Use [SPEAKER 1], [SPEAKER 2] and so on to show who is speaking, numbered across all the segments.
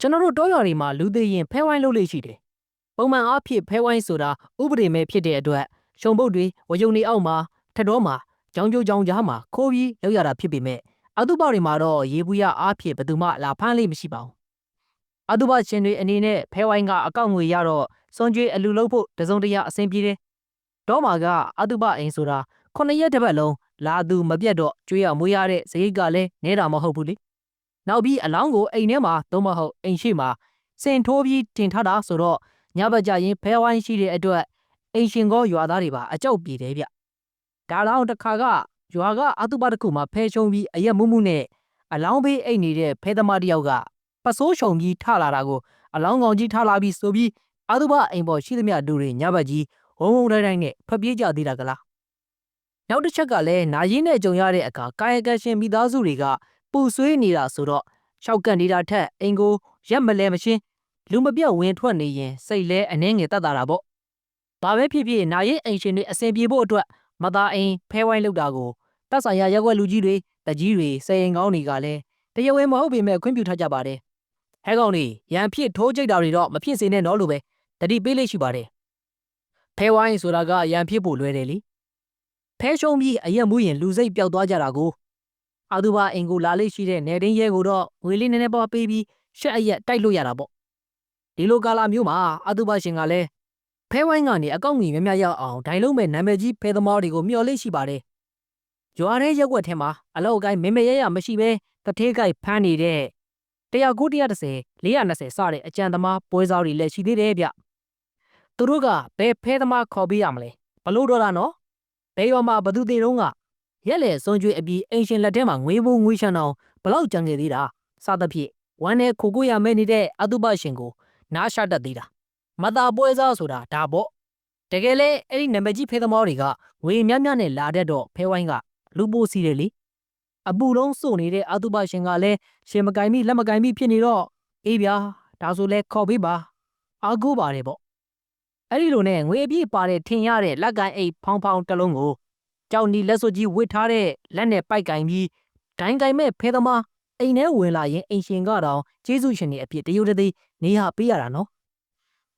[SPEAKER 1] ကျွန်တော်တို့တောရွာတွေမှာလူသေးရင်ဖဲဝိုင်းလုပ်လို့ရှိတယ်ပုံမှန်အားဖြင့်ဖဲဝိုင်းဆိုတာဥပဒေမဲ့ဖြစ်တဲ့အတွက်ရှုံပုတ်တွေဝယုံနေအောက်မှာထက်တော်မှာကြောင်ကြိုကြောင်ကြားမှာခိုးပြီးလောက်ရတာဖြစ်ပေမဲ့အတုပတွေမှာတော့ရေဘူးရအားဖြင့်ဘယ်သူမှလာဖမ်းလေးမရှိပါဘူးအတုပရှင်တွေအနေနဲ့ဖဲဝိုင်းကအကောက်ငွေရတော့စွန်ကျွေးအလူလုပ်ဖို့တစုံတရာအဆင်ပြေတယ်တော့မှာကအတုပအိမ်ဆိုတာခုနှစ်ရက်တစ်ပတ်လုံးလာသူမပြတ်တော့ကျွေးရမွေးရတဲ့ဇိတ်ကလည်းနဲတာမဟုတ်ဘူးလေ နောက်ပြီးအလောင်းကိုအိမ်ထဲမှာသုံးမဟုတ်အိမ်ရှိမှာစင်ထိုးပြီးတင်ထားတာဆိုတော့ညဘက်ကြရင်ဖဲဝိုင်းရှိတဲ့အတွက်အိမ်ရှင်ကောရွာသားတွေပါအကြောက်ပြေတယ်ဗျဒါတော့တစ်ခါကရွာကအတုပတစ်ခုမှာဖဲရှုံးပြီးအရက်မှုမှုနဲ့အလောင်းဘေးအိတ်နေတဲ့ဖဲသမားတစ်ယောက်ကပစိုးရှုံကြီးထလာတာကိုအလောင်းကောင်ကြီးထလာပြီးဆိုပြီးအတုပအိမ်ပေါ်ရှိသမျှလူတွေညဘက်ကြီးဝုံဝုံတိုင်းတိုင်းနဲ့ဖက်ပြေးကြသေးတာကလားနောက်တစ်ချက်ကလည်းနာရင်းနဲ့ကြုံရတဲ့အခါကာယကံရှင်မိသားစုတွေက ပူဆွေးနေတာဆိုတော့ရှောက်ကန်နေတာထက်အိမ်ကိုရက်မလဲမရှင်းလူမပြောက်ဝင်ထွက်နေရင်စိတ်လဲအနှဲငယ်တက်တာတာပေါ့ဘာပဲဖြစ်ဖြစ်နာရင်အိမ်ရှင်တွေအဆင်ပြေဖို့အတွက်မသားအိမ်ဖဲဝိုင်းလောက်တာကိုတက်ဆိုင်ရာရက်ွက်လူကြီးတွေတကြီးတွေစေရင်ကောင်းတွေကလည်းတရားဝင်မဟုတ်ပေမဲ့ခွင့်ပြုထားကြပါတယ်ဟဲကောင်တွေရန်ဖြစ်ထိုးကြိတ်တာတွေတော့မဖြစ်စေနဲ့တော့လို့ပဲတတိပေးလေးရှိပါတယ်ဖဲဝိုင်းဆိုတာကရန်ဖြစ်ဖို့လွယ်တယ်လीဖဲရှုံးပြီးအရက်မှုရင်လူစိတ်ပျောက်သွားကြတာကို အာသူဘအင်ကိုလာလေးရှိတဲ့နေတင်းရဲကိုတော့ငွေလေးနည်းနည်းပါးပေးပြီးရှက်အရက်တိုက်လို့ရတာပေါ့ဒီလိုကာလာမျိုးမှာအာသူဘရှင်ကလည်းဖဲဝိုင်းကနေအကောင့်ငွေများများရောက်အောင်ဒိုင်လုံးမဲ့နာမည်ကြီးဖဲသမားတွေကိုမျှော်လေးရှိပါတယ်ရွာထဲရက်ွက်ထဲမှာအလောက်အကိုင်းမမေရရမရှိပဲတထေးကိုက်ဖမ်းနေတဲ့190 130 420စတဲ့အကြံသမားပွဲစားတွေလည်းရှိသေးတယ်ဗျသူတို့ကဘယ်ဖဲသမားခေါ်ပေးရမလဲဘလို့တော့လားနော်ဘယ်ရွာမှာဘသူသေးတုံးက ရက်လေစွန်ကျွေးအပြီးအင်ရှင်လက်ထဲမှာငွေဘိုးငွေချမ်းအောင်ဘလောက်ကြံခဲ့သေးတာစသဖြင့်ဝမ်းနဲ့ခိုကိုရမဲနေတဲ့အတုပရှင်ကိုနားရှာတတ်သေးတာမသာပွဲစားဆိုတာဒါပေါ့တကယ်လဲအဲ့ဒီနံပါတ်ကြီးဖဲသမားတွေကငွေများများနဲ့လာတတ်တော့ဖဲဝိုင်းကလူပိုးစီတယ်လေအပူလုံးစုနေတဲ့အတုပရှင်ကလည်းရှင်မကင်မိလက်မကင်မိဖြစ်နေတော့အေးဗျာဒါဆိုလဲခေါ်ပေးပါအာကိုပါတယ်ပေါ့အဲ့ဒီလိုနဲ့ငွေအပြည့်ပါတဲ့ထင်ရတဲ့လက်ကန်အိတ်ဖောင်းဖောင်းတစ်လုံးကို ကြောက်နီလက်စွပ်ကြီးဝစ်ထားတဲ့လက်နဲ့ပိုက်ကင်ပြီးဒိုင်းကင်မဲ့ဖဲသမားအိမ်ထဲဝင်လာရင်အိမ်ရှင်ကတော့ကျေးဇူးရှင်တွေအဖြစ်တရုတ်တသိနေရပေးရတာနော်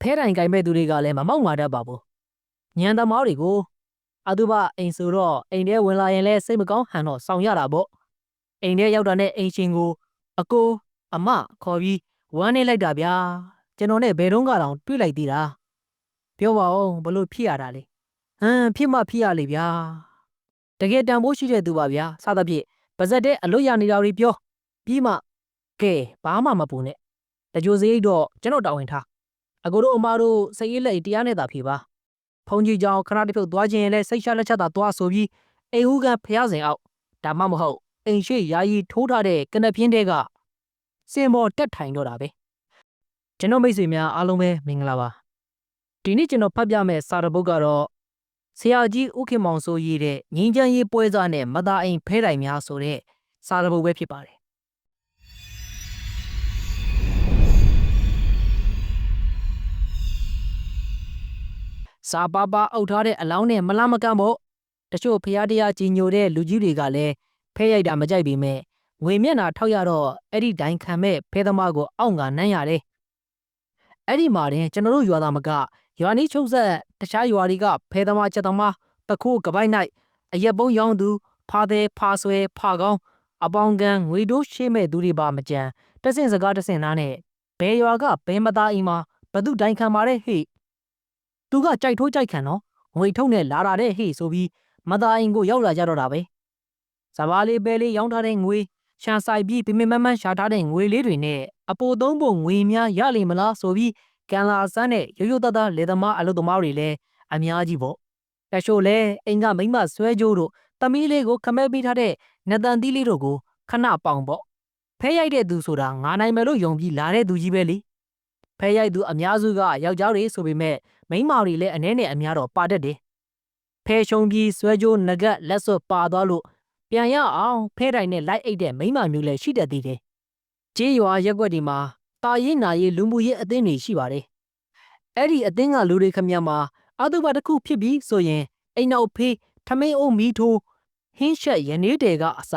[SPEAKER 1] ဖဲတိုင်ကင်မဲ့သူတွေကလည်းမမောက်မာတတ်ပါဘူးညံသမားတွေကိုအတုပအိမ်ဆိုတော့အိမ်ထဲဝင်လာရင်လည်းစိတ်မကောင်းဟန်တော့ဆောင်ရတာပေါ့အိမ်ထဲရောက်တာနဲ့အိမ်ရှင်ကိုအကိုအမခေါ်ပြီးဝမ်းနေလိုက်တာဗျာကျွန်တော်နဲ့ဘယ်တော့ကတော့တွေ့လိုက်သေးတာပြောပါဦးဘလို့ဖြစ်ရတာလဲဟမ်ဖြစ်မှဖြစ်ရလေဗျာ တကယ်တန်ဖိုးရှိတဲ့သူပါဗျာစသဖြင့်ပါဇက်တဲ့အလွတ်ရနေတာတွေပြောပြီးမှကဲဘာမှမပူနဲ့တကြိုစရိတ်တော့ကျွန်တော်တာဝန်ထားအကိုတို့အမတို့စိတ်ရည်လက်တရားနဲ့သာဖြေပါဖုန်ကြီးကြောင်ခဏတစ်ဖြုတ်သွားခြင်းလဲစိတ်ချလက်ချက်သာသွားဆိုပြီးအိမ်ဟူကန်ဖျားစဉ်အောက်ဒါမှမဟုတ်အိမ်ရှိယာယီထိုးထားတဲ့ကနပြင်းတဲကစင်မော်တက်ထိုင်တော့တာပဲကျွန်တော်မိတ်ဆွေများအားလုံးပဲမင်္ဂလာပါဒီနေ့ကျွန်တော်ဖတ်ပြမယ့်စာတပုတ်ကတော့ ဆရာကြီးဥခင်မောင်ဆိုရေးတဲ့ငင်းချမ်းရေးပွဲစားနဲ့မသားအိမ်ဖဲတိုင်များဆိုတဲ့စာတပုတ်ပဲဖြစ်ပါတယ်စာပါပါအုပ်ထားတဲ့အလောင်းနဲ့မလားမကန့်ဖို့တချို့ဖျားတရားကြီးညိုတဲ့လူကြီးတွေကလည်းဖဲရိုက်တာမကြိုက်ပေမဲ့ငွေမျက်နှာထောက်ရတော့အဲ့ဒီဒိုင်ခံမဲ့ဖဲသမားကိုအောင့်ကနမ်းရတယ်အဲ့ဒီမှာတင်ကျွန်တော်တို့ရွာသားမက ရွာနီးချုပ်ဆက်တခြားရွာတွေကဖဲသမားချက်သမားတခိုးကပိုက်နိုင်အရက်ပုံးရောင်းသူဖာသေးဖာဆွဲဖာကောင်းအပေါင်းကန်ငွေတိုးရှိမဲ့သူတွေပါမကြံတဆင့်စကားတဆင့်သားနဲ့ဘယ်ရွာကဘယ်မသားအိမ်မှာဘသူတိုင်ခံပါတဲ့ဟေ့သူကကြိုက်ထိုးကြိုက်ခံတော့ငွေထုတ်နဲ့လာတာတဲ့ဟေ့ဆိုပြီးမသားအိမ်ကိုရောက်လာကြတော့တာပဲစဘာလေးပဲလေးရောင်းထားတဲ့ငွေရှာဆိုင်ပြီးပြင်းမမန်းရှာထားတဲ့ငွေလေးတွေနဲ့အပိုသုံးဖို့ငွေများရလိမ့်မလားဆိုပြီး ကန်လာဆန်းနဲ့ရိုးရိုးသားသားလေသမားအလုပ်သမားတွေလည်းအများကြီးပေါ့တချို့လည်းအိမ်ကမိမဆွဲကြိုးတို့သမီးလေးကိုခမဲပေးထားတဲ့နတန်သီးလေးတို့ကိုခဏပေါင်ပေါ့ဖဲရိုက်တဲ့သူဆိုတာငါနိုင်မယ်လို့ယုံပြီးလာတဲ့သူကြီးပဲလေဖဲရိုက်သူအများစုကယောက်ျားတွေဆိုပေမဲ့မိန်းမတွေလည်းအနည်းနဲ့အများတော့ပါတတ်တယ်ဖဲရှုံပြီးဆွဲကြိုးငကက်လက်စွပ်ပါသွားလို့ပြန်ရအောင်ဖဲတိုင်နဲ့လိုက်အိတ်တဲ့မိန်းမမျိုးလည်းရှိတတ်သေးတယ်ကြေးရွာရက်ွက်ဒီမှာ တာရေးနာရေးလူမှုရေးအသင်းတွေရှိပါတယ်အဲ့ဒီအသင်းကလူတွေခမများမှာအတုပါတစ်ခုဖြစ်ပြီးဆိုရင်အိမ်နောက်ဖေးထမင်းအုပ်မီးထိုးဟင်းရှက်ရနေတဲကအစ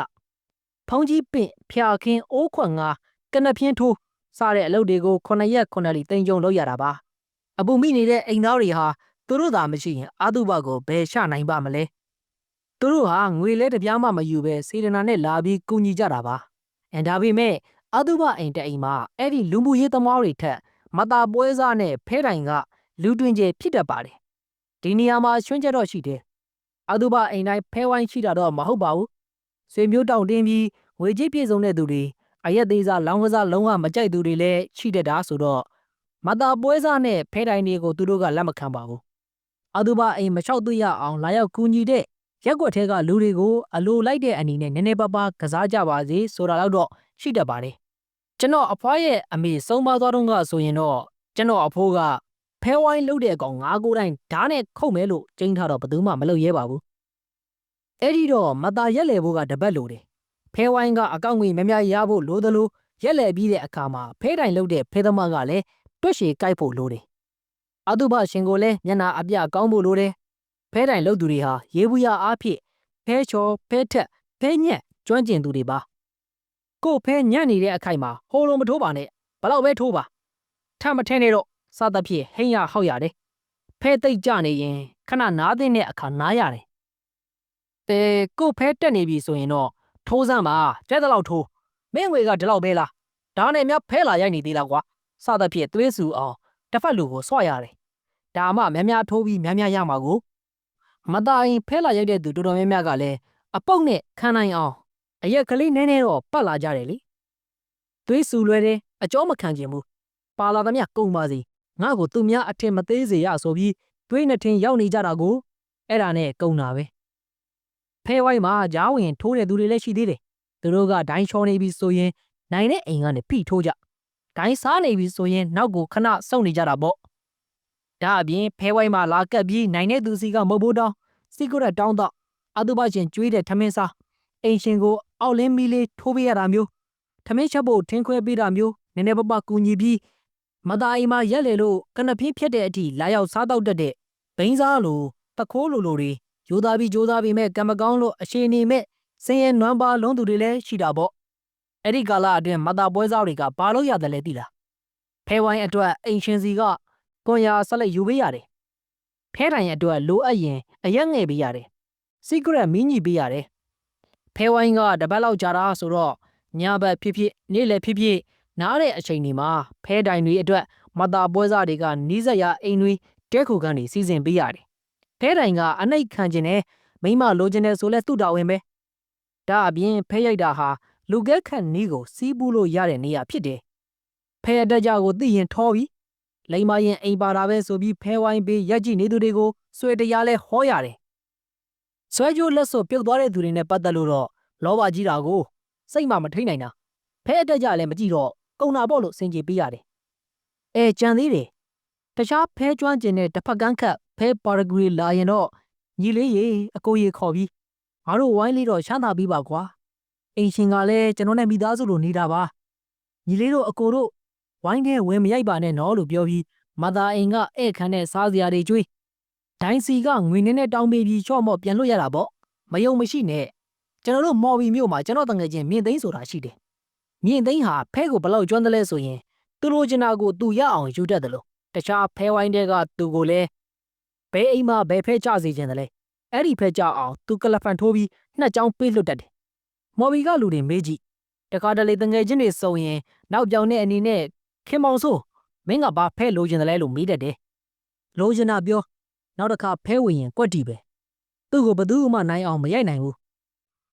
[SPEAKER 1] ဖုံးကြီးပင့်ဖျာခင်းအိုးခွက်ငါကနပြင်းထိုးစတဲ့အလုပ်တွေကို9ရက်9လီတိန်ကြုံလုပ်ရတာပါအပူမိနေတဲ့အိမ်သားတွေဟာသူတို့သာမရှိရင်အာတုဘကိုဘယ်ရှနိုင်ပါမလဲသူတို့ဟာငွေလဲတစ်ပြားမှမယူပဲစေတနာနဲ့လာပြီးကူညီကြတာပါအန်ဒါပေမဲ့ အာတုဘအိမ်တအိမ်မှာအဲ့ဒီလူမှုရေးသမားတွေထက်မတာပွဲစားနဲ့ဖဲတိုင်ကလူတွင်ကျဖြစ်တတ်ပါတယ်ဒီနေရာမှာချွင်းချက်တော့ရှိတယ်အာတုဘအိမ်တိုင်းဖဲဝိုင်းရှိတာတော့မဟုတ်ပါဘူးဆွေမျိုးတောင်တင်းပြီးငွေကြေးပြည့်စုံတဲ့သူတွေအရက်သေးစားလောင်းကစားလုံးဝမကြိုက်သူတွေလည်းရှိတတ်တာဆိုတော့မတာပွဲစားနဲ့ဖဲတိုင်တွေကိုသူတို့ကလက်မခံပါဘူးအာတုဘအိမ်မလျှောက်သွေးရအောင်လာရောက်ကူညီတဲ့ရက်ွက်ထဲကလူတွေကိုအလိုလိုက်တဲ့အနေနဲ့နည်းနည်းပါးပါးကစားကြပါစေဆိုတာတော့ရှိတတ်ပါတယ် ကျွန်တော်အဖွားရဲ့အမေဆုံးပါသွားတော့ကဆိုရင်တော့ကျွန်တော်အဖိုးကဖဲဝိုင်းလုတဲ့ကောင်ငါးကိုယ်တိုင်ဓာတ်နဲ့ခုတ်မဲလို့ကျင်းထားတော့ဘယ်သူမှမလုပ်ရဲပါဘူးအဲ့ဒီတော့မတာရက်လေဖို့ကတပတ်လိုတယ်ဖဲဝိုင်းကအကောင့်ငွေများများရဖို့လိုသလိုရက်လေပြီးတဲ့အခါမှာဖဲတိုင်လုတဲ့ဖဲသမားကလည်းတွက်ရှည်ကြိုက်ဖို့လိုတယ်အတုပရှင်ကိုလည်းမျက်နာအပြကောင်းဖို့လိုတယ်ဖဲတိုင်လုသူတွေဟာရေဘူးရအားဖြင့်ဖဲချော်ဖဲထက်ဖဲညက်ကျွမ်းကျင်သူတွေပါ ကို့ဖဲညံ့နေတဲ့အခိုက်မှာဟိုလိုမထိုးပါနဲ့ဘလောက်ပဲထိုးပါထမထဲနဲ့တော့စသဖြင့်ဟိန်းရဟောက်ရတယ်ဖဲတိတ်ကြနေရင်ခဏနားသိတဲ့အခါနားရတယ်တဲကို့ဖဲတက်နေပြီဆိုရင်တော့ထိုးစမ်းပါကျဲတဲ့လောက်ထိုးမင်းငွေကဒီလောက်ပဲလားဒါနဲ့မြဖဲလာရိုက်နေသေးလားကွာစသဖြင့်သွေးဆူအောင်တစ်ဖက်လူကိုဆွရတယ်ဒါမှများများထိုးပြီးများများရမှာကိုမတိုင်ဖဲလာရိုက်တဲ့သူတော်တော်များများကလည်းအပုတ်နဲ့ခံနိုင်အောင် အရက်ကလေးနည်းနည်းတော့ပတ်လာကြတယ်လေသွေးဆူလွယ်တယ်အကြောမခံကျင်ဘူးပါလာသမျှကုန်ပါစီငါ့ကိုသူများအထင်မသေးစေရဆိုပြီးသွေးနှစ်ထင်းရောက်နေကြတာကိုအဲ့ဒါနဲ့ကုန်တာပဲဖဲဝိုင်းမှာဂျားဝင်ထိုးတဲ့သူတွေလည်းရှိသေးတယ်သူတို့ကဒိုင်းချောနေပြီဆိုရင်နိုင်တဲ့အိမ်ကနေဖိထိုးကြဒိုင်းစားနေပြီဆိုရင်နောက်ကိုခဏစောင့်နေကြတာပေါ့ဒါအပြင်ဖဲဝိုင်းမှာလာကပ်ပြီးနိုင်တဲ့သူစီကမဟုတ်ဘူးတောင်းစီကူရက်တောင်းတော့အတုပရှင်ကျွေးတဲ့ထမင်းစား အိမ်ရှင်ကိုအောက်လင်းမီလေးထိုးပေးရတာမျိုးထမင်းချက်ဖို့ထင်းခွဲပေးတာမျိုးနည်းနည်းပပကူညီပြီးမသားအိမ်မှာရက်လေလို့ကနဖင်းဖြတ်တဲ့အထိလာရောက်စားတော့တတ်တဲ့ဘိန်းစားလိုတခိုးလိုလိုတွေယူသားပြီးကြိုးစားပြီးမဲ့ကံမကောင်းလို့အရှင်နေမဲ့စင်ရဲနွမ်းပါလုံးသူတွေလည်းရှိတာပေါ့အဲ့ဒီကာလအတွင်းမသားပွဲစားတွေကဘာလို့ရတယ်လဲသိလားဖဲဝိုင်းအတွက်အိမ်ရှင်စီကကွန်ရာဆက်လက်ယူပေးရတယ်ဖဲတိုင်အတွက်လိုအပ်ရင်အရက်ငယ်ပေးရတယ်စီကရက်မင်းကြီးပေးရတယ် ဖဲဝိုင်းကတပတ်လောက်ကြာတာဆိုတော့ညဘက်ဖြစ်ဖြစ်နေ့လယ်ဖြစ်ဖြစ်နားတဲ့အချိန်တွေမှာဖဲတိုင်တွေအတွက်မတာပွဲစားတွေကနီးစပ်ရအိမ်တွေတဲခုကန်တွေစီစဉ်ပေးရတယ်ဖဲတိုင်ကအနှိတ်ခံခြင်းနဲ့မိမလိုချင်တယ်ဆိုလဲသူ့တော်ဝင်ပဲဒါအပြင်ဖဲရိုက်တာဟာလူကက်ခန့်နီးကိုစီးပူးလို့ရတဲ့နေရာဖြစ်တယ်ဖဲအတက်ကြကိုသိရင်ထောပြီးလိမ္မာရင်အိမ်ပါတာပဲဆိုပြီးဖဲဝိုင်းပေးရက်ကြည့်နေသူတွေကိုစွဲတရားလဲဟောရတယ် ဆွဲကြိုးလက်စွပ်ပြုတ်သွားတဲ့သူတွေနဲ့ပတ်သက်လို့တော့လောဘကြီးတာကိုစိတ်မှမထိန်နိုင်တာဖဲအတက်ကြလည်းမကြည့်တော့ကုံနာပေါ့လို့စင်ကြေပေးရတယ်အဲကြံသေးတယ်တခြားဖဲကျွမ်းကျင်တဲ့တစ်ဖက်ကန်းခတ်ဖဲပါရဂရီလာရင်တော့ညီလေးရေအကိုရေခေါ်ပြီးငါတို့ဝိုင်းလေးတော့ရှမ်းသာပြီးပါကွာအိမ်ရှင်ကလည်းကျွန်တော်နဲ့မိသားစုလိုနေတာပါညီလေးတို့အကိုတို့ဝိုင်းထဲဝင်မရိုက်ပါနဲ့နော်လို့ပြောပြီးမသာအိမ်ကဧည့်ခံတဲ့စားစရာတွေကျွေး ဒိုင်းစီကငွေနဲ့နဲ့တောင်းပေးပြီးချော့မော့ပြန်လွတ်ရတာပေါ့မယုံမရှိနဲ့ကျွန်တော်တို့မော်ဘီမြို့မှာကျွန်တော်တငယ်ချင်းမြင့်သိန်းဆိုတာရှိတယ်မြင့်သိန်းဟာဖဲကိုဘလောက်ကျွမ်းတယ်လဲဆိုရင်သူလိုချင်တာကိုသူရအောင်ယူတတ်တယ်လို့တခြားဖဲဝိုင်းတဲ့ကသူကိုလည်းဘဲအိမ်မှာဘဲဖဲကြစေခြင်းတယ်လေအဲ့ဒီဖဲကြအောင်သူကလဖန်ထိုးပြီးနှစ်ချောင်းပေးလွတ်တတ်တယ်မော်ဘီကလူတွေမေးကြည့်တခါတလေတငယ်ချင်းတွေစုံရင်နောက်ပြောင်တဲ့အနေနဲ့ခင်မောင်ဆိုမင်းကဘာဖဲလိုချင်တယ်လဲလို့မေးတတ်တယ်လိုချင်တာပြော နောက်တစ်ခါဖဲဝင်ရင်ကွက်တီပဲသူ့ကိုဘယ်သူမှနိုင်အောင်မရိုက်နိုင်ဘူး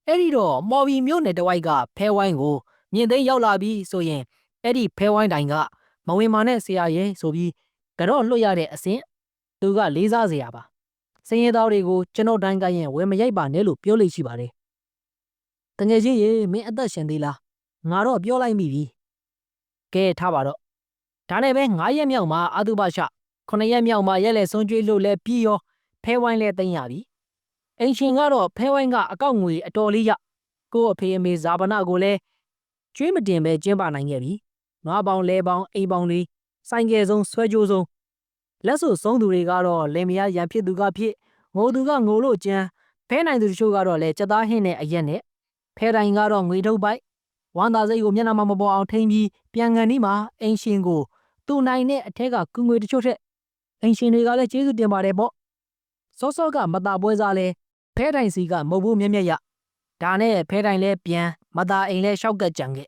[SPEAKER 1] အဲ့ဒီတော့မော်ဘီမြို့နယ်တဝိုက်ကဖဲဝိုင်းကိုမြင်သိမ်းရောက်လာပြီးဆိုရင်အဲ့ဒီဖဲဝိုင်းတိုင်ကမဝင်မာနဲ့ဆရာရဲ့ဆိုပြီးကတော့လွတ်ရတဲ့အဆင့်သူကလေးစားစရာပါစင်ရဲသားတွေကိုကျွန်တော်တိုင်းကရင်ဝယ်မရိုက်ပါနဲ့လို့ပြောလို့ရှိပါတယ်တငယ်ချင်းရေမင်းအသက်ရှင်သေးလားငါတော့ပြောလိုက်မိပြီကဲထားပါတော့ဒါနဲ့ပဲ9ရက်မြောက်မှာအာတုဘရှ 9ရက်မြောက်မှာရက်လက်ဆုံးကျွေးလို့လဲပြီးရောဖဲဝိုင်းလဲသိမ်းရပြီအင်ရှင်ကတော့ဖဲဝိုင်းကအကောက်ငွေအတော်လေးရကို့အဖေအမေဇာပနာကိုလည်းကျွေးမတင်ပဲကျင်းပနိုင်ခဲ့ပြီငါးပေါင်လဲပေါင်အိမ်ပေါင်လေးဆိုင်ကယ်ဆုံးဆွဲကြိုးဆုံးလက်စွပ်ဆုံးသူတွေကတော့လင်မယားရန်ဖြစ်သူကဖြစ်ငိုသူကငိုလို့ကြမ်းဖဲနိုင်သူတချို့ကတော့လည်းစက်သားဟင်းနဲ့အရက်နဲ့ဖဲတိုင်းကတော့ငွေထုတ်ပိုက်ဝမ်းသာစိတ်ကိုမျက်နှာမှာမပေါ်အောင်ထိန်းပြီးပြန်ကန်ဒီမှာအင်ရှင်ကိုသူ့နိုင်တဲ့အထက်ကကုငွေတချို့ထက် အင်ရှင်တွေကလည်းကျေးဇူးတင်ပါတယ်ပေါ့စောစောကမတာပွဲစားလဲဖဲတိုင်စီကမဟုတ်ဘူးမျက်မျက်ရဒါနဲ့ဖဲတိုင်လဲပြန်မတာအိမ်လဲရှောက်ကကြံခဲ့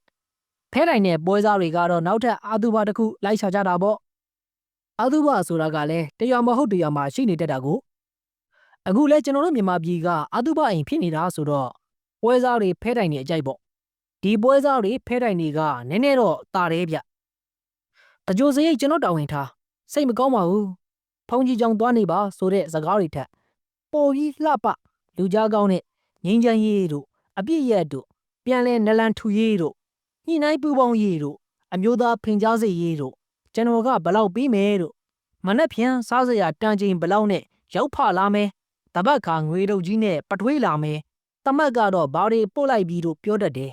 [SPEAKER 1] ဖဲတိုင်နဲ့ပွဲစားတွေကတော့နောက်ထပ်အာသူဘတစ်ခုလိုက်ချကြတာပေါ့အာသူဘဆိုတာကလည်းတရားမဟုတ်တရားမှာရှိနေတတ်တာကိုအခုလဲကျွန်တော်တို့မြန်မာပြည်ကအာသူဘအိမ်ဖြစ်နေတာဆိုတော့ပွဲစားတွေဖဲတိုင်နေအကြိုက်ပေါ့ဒီပွဲစားတွေဖဲတိုင်တွေကနည်းနည်းတော့တာတယ်ဗျတကြိုစရိတ်ကျွန်တော်တာဝန်ထားစိတ်မကောင်းပါဘူးဖုန် ကြီးကြောင်သွားနေပါဆိုတဲ့စကားတွေထက်ပေါ်ပြီးလှပလူကြားကောင်းတဲ့ငင်းချမ်းရေးတို့အပြည့်ရက်တို့ပြန်လဲနလန်ထူရေးတို့ညှိနှိုင်းပူပေါင်းရေးတို့အမျိုးသားဖင်ကြားစေရေးတို့ကျွန်တော်ကဘလောက်ပြီးမယ်တို့မနှက်ဖြန်စားစရာတန်ချိန်ဘလောက်နဲ့ရောက်ဖလာမယ်တပတ်ခါငွေတုပ်ကြီးနဲ့ပထွေးလာမယ်တမတ်ကတော့ဘာတွေပို့လိုက်ပြီးတို့ပြောတတ်တယ်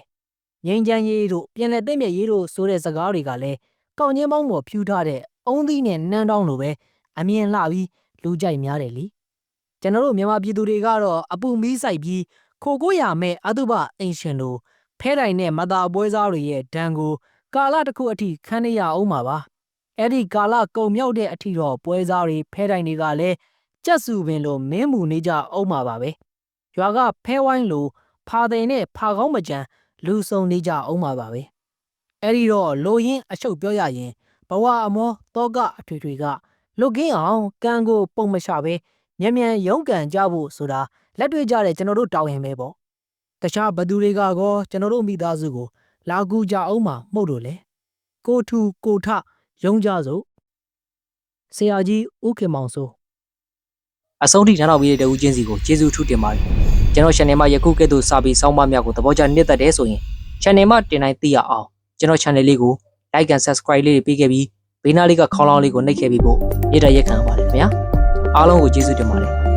[SPEAKER 1] ငိမ့်ချမ်းရေးတို့ပြန်လည်သိမ့်မြရေးတို့ဆိုတဲ့စကားတွေကလည်းကောင်းချင်းပေါင်းပေါ်ဖြူထားတဲ့အုံးသီးနဲ့နန်းတောင်းလိုပဲ အမြင်လှပြီးလူကြိုက်များတယ်လीကျွန်တော်တို့မြန်မာပြည်သူတွေကတော့အပူမီးဆိုင်ပြီးခိုကိုရမဲ့အတုပအင်ရှင်တို့ဖဲတိုင်နဲ့မသာပွဲစားတွေရဲ့ဒဏ်ကိုကာလတစ်ခုအထိခံရအောင်ပါပါအဲ့ဒီကာလကုံမြောက်တဲ့အထိတော့ပွဲစားတွေဖဲတိုင်တွေကလည်းကြက်စုပင်လိုမင်းမူနေကြအောင်ပါပါပဲရွာကဖဲဝိုင်းလိုဖာတယ်နဲ့ဖာကောင်းမကြံလူဆုံနေကြအောင်ပါပါပဲအဲ့ဒီတော့လိုရင်းအချုပ်ပြောရရင်ဘဝအမောတောကအထွေထွေက လုတ်ကင်းအောင်ကံကိုပုံမချပဲမြန်မြန်ရုန်းကန်ကြဖို့ဆိုတာလက်တွေ့ကြတဲ့ကျွန်တော်တို့တောင်းရင်ပဲပေါ့တခြားဘသူတွေကကောကျွန်တော်တို့မိသားစုကို လာကူကြအောင်မှာမှုတ်လို့လေကိုထူကိုထရုံးကြစို့ဆရာကြီးဦးခင်မောင်စိုး
[SPEAKER 2] အဆုံးထိထမ်းတော်ပြီးတဲ့တဦးချင်းစီကိုကျေးဇူးထူးတင်ပါတယ်ကျွန်တော် channel မှာယခုကဲ့သို့စာပေစောင်းပါများကိုသဘောကျနှစ်သက်တယ်ဆိုရင် channel မှာတင်တိုင်းသိရအောင်ကျွန်တော် channel လေးကို like and subscribe လေးတွေပေးခဲ့ပြီး ဘေးနားလေးကခေါင်းလောင်းလေးကိုနှိပ်ခဲ့ပြီးဖို့ရတဲ့ရက်ခံပါတယ်ခင်ဗျာအားလုံးကိုကျေးဇူးတင်ပါတယ်